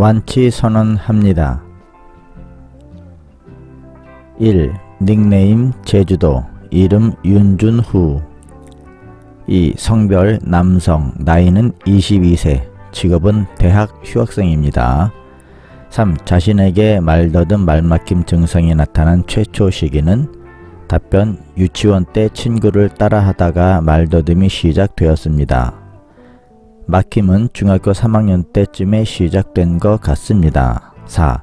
완치 선언합니다. 1. 닉네임 제주도 이름 윤준후 2. 성별 남성 나이는 22세 직업은 대학 휴학생입니다. 3. 자신에게 말더듬 말막힘 증상이 나타난 최초 시기는 답변 유치원 때 친구를 따라하다가 말더듬이 시작되었습니다. 막힘은 중학교 3학년 때쯤에 시작된 것 같습니다. 4.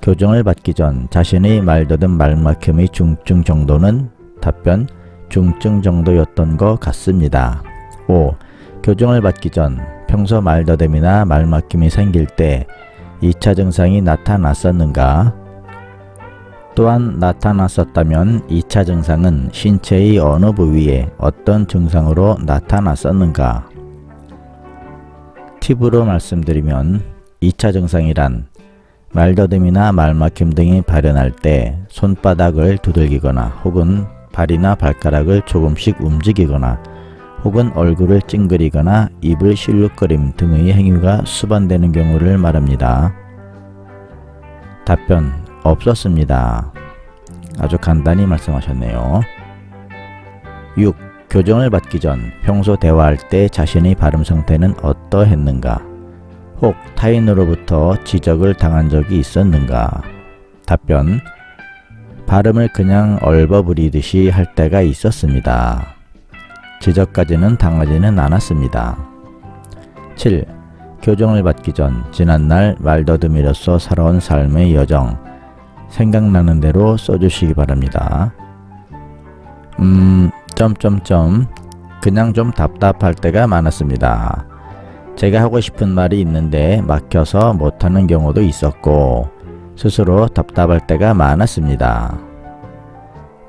교정을 받기 전 자신의 말더듬 말막힘의 중증 정도는 답변 중증 정도였던 것 같습니다. 5. 교정을 받기 전 평소 말더듬이나 말막힘이 생길 때 2차 증상이 나타났었는가? 또한 나타났었다면 2차 증상은 신체의 어느 부위에 어떤 증상으로 나타났었는가? 팁으로 말씀드리면 2차 증상이란 말더듬이나 말막힘 등이 발현할 때 손바닥을 두들기거나 혹은 발이나 발가락을 조금씩 움직이거나 혹은 얼굴을 찡그리거나 입을 실룩거림 등의 행위가 수반되는 경우를 말합니다. 답변 없었습니다. 아주 간단히 말씀하셨네요. 6. 교정을 받기 전 평소 대화할 때 자신의 발음 상태는 어떠했는가? 혹 타인으로부터 지적을 당한 적이 있었는가? 답변 발음을 그냥 얼버무리듯이 할 때가 있었습니다. 지적까지는 당하지는 않았습니다. 7. 교정을 받기 전 지난날 말더듬이로서 살아온 삶의 여정 생각나는 대로 써주시기 바랍니다. 음, 점점점 그냥 좀 답답할 때가 많았습니다. 제가 하고 싶은 말이 있는데 막혀서 못하는 경우도 있었고 스스로 답답할 때가 많았습니다.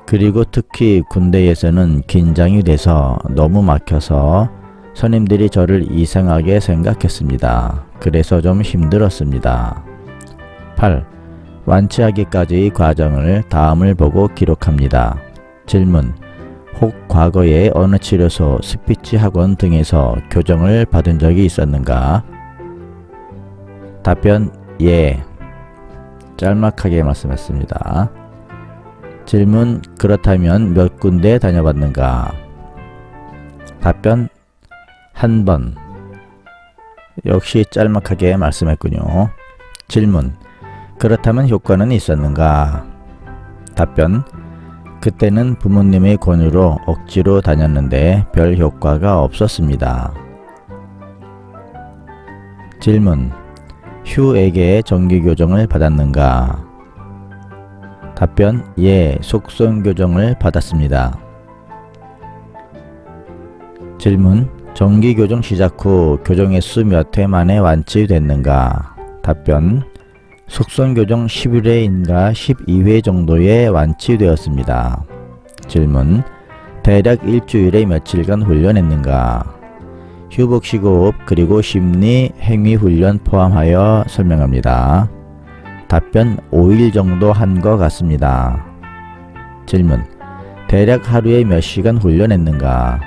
그리고 특히 군대에서는 긴장이 돼서 너무 막혀서 선임들이 저를 이상하게 생각했습니다. 그래서 좀 힘들었습니다. 8. 완치하기까지의 과정을 다음을 보고 기록합니다. 질문. 혹 과거에 어느 치료소, 스피치 학원 등에서 교정을 받은 적이 있었는가? 답변 예. 짤막하게 말씀했습니다. 질문 그렇다면 몇 군데 다녀봤는가? 답변 한 번. 역시 짤막하게 말씀했군요. 질문 그렇다면 효과는 있었는가? 답변 그때는 부모님의 권유로 억지로 다녔는데 별 효과가 없었습니다. 질문 휴에게 정기 교정을 받았는가? 답변 예, 속성 교정을 받았습니다. 질문 정기 교정 시작 후 교정 횟수 몇 회 만에 완치됐는가? 답변 속성교정 11회인가 12회 정도에 완치되었습니다. 질문 대략 일주일에 며칠간 훈련했는가? 호흡 그리고 심리 행위 훈련 포함하여 설명합니다. 답변 5일 정도 한 것 같습니다. 질문 대략 하루에 몇 시간 훈련했는가?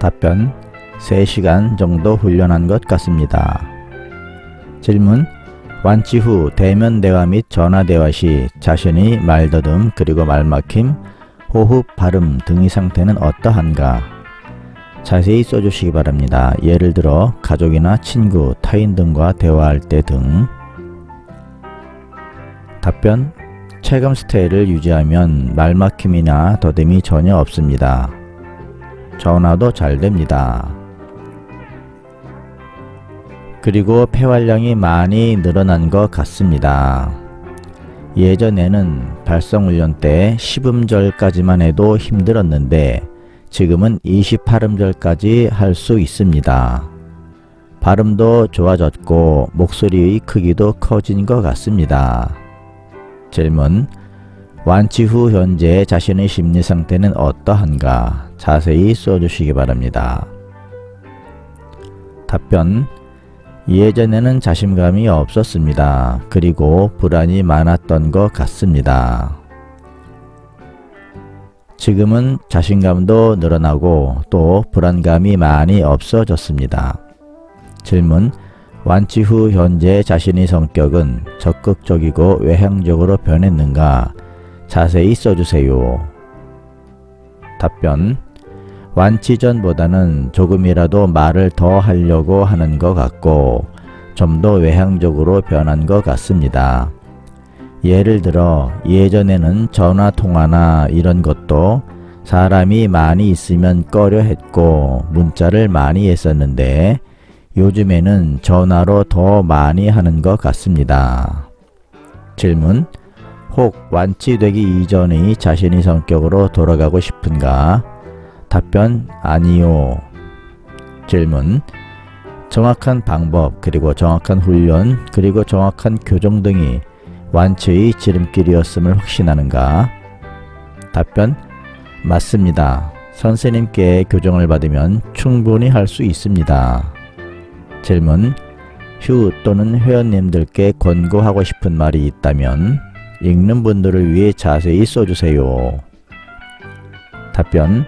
답변 3시간 정도 훈련한 것 같습니다. 질문 완치 후 대면 대화 및 전화 대화 시 자신의 말더듬 그리고 말막힘, 호흡, 발음 등의 상태는 어떠한가? 자세히 써주시기 바랍니다. 예를 들어 가족이나 친구, 타인 등과 대화할 때 등. 답변 체감 스테이를 유지하면 말막힘이나 더듬이 전혀 없습니다. 전화도 잘 됩니다. 그리고 폐활량이 많이 늘어난 것 같습니다. 예전에는 발성훈련 때 10음절까지만 해도 힘들었는데 지금은 28음절까지 할 수 있습니다. 발음도 좋아졌고 목소리의 크기도 커진 것 같습니다. 질문 완치 후 현재 자신의 심리 상태는 어떠한가 자세히 써주시기 바랍니다. 답변 예전에는 자신감이 없었습니다. 그리고 불안이 많았던 것 같습니다. 지금은 자신감도 늘어나고 또 불안감이 많이 없어졌습니다. 질문 완치 후 현재 자신의 성격은 적극적이고 외향적으로 변했는가 자세히 써주세요. 답변 완치 전보다는 조금이라도 말을 더 하려고 하는 것 같고 좀 더 외향적으로 변한 것 같습니다. 예를 들어 예전에는 전화 통화나 이런 것도 사람이 많이 있으면 꺼려 했고 문자를 많이 했었는데 요즘에는 전화로 더 많이 하는 것 같습니다. 질문 혹 완치되기 이전의 자신의 성격으로 돌아가고 싶은가? 답변 아니요. 질문 정확한 방법 그리고 정확한 훈련 그리고 정확한 교정 등이 완치의 지름길이었음을 확신하는가? 답변 맞습니다. 선생님께 교정을 받으면 충분히 할 수 있습니다. 질문 휴 또는 회원님들께 권고하고 싶은 말이 있다면 읽는 분들을 위해 자세히 써주세요. 답변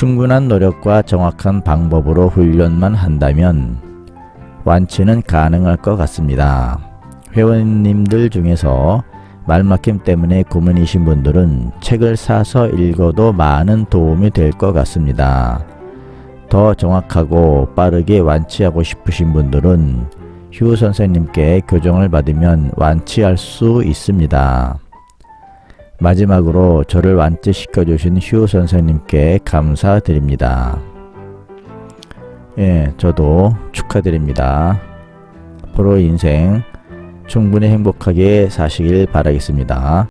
충분한 노력과 정확한 방법으로 훈련만 한다면 완치는 가능할 것 같습니다. 회원님들 중에서 말막힘 때문에 고민이신 분들은 책을 사서 읽어도 많은 도움이 될 것 같습니다. 더 정확하고 빠르게 완치하고 싶으신 분들은 휴 선생님께 교정을 받으면 완치할 수 있습니다. 마지막으로 저를 완치시켜 주신 휴 선생님께 감사드립니다. 예, 저도 축하드립니다. 앞으로 인생 충분히 행복하게 사시길 바라겠습니다.